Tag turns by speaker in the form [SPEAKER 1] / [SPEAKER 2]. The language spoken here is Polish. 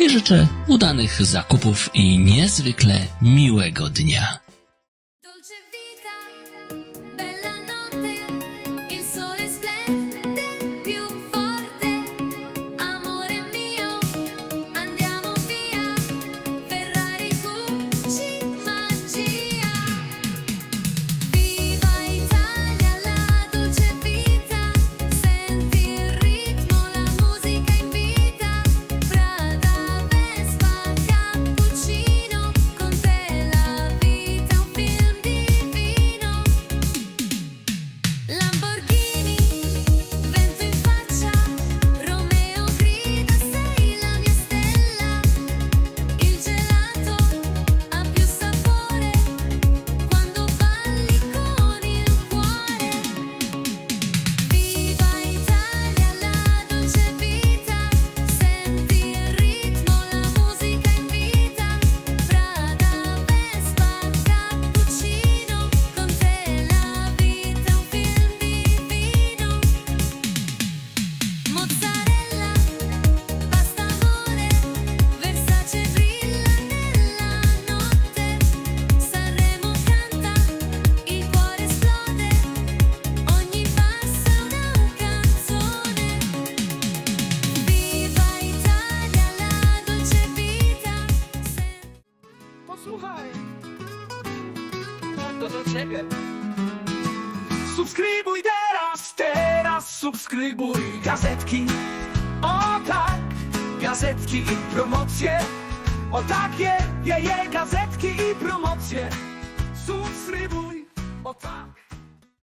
[SPEAKER 1] i życzę udanych zakupów i niezwykle miłego dnia.
[SPEAKER 2] Posłuchaj. To do ciebie. Subskrybuj teraz, teraz subskrybuj gazetki. O tak, gazetki i promocje. O takie, je, je, gazetki i promocje. Subskrybuj, o tak.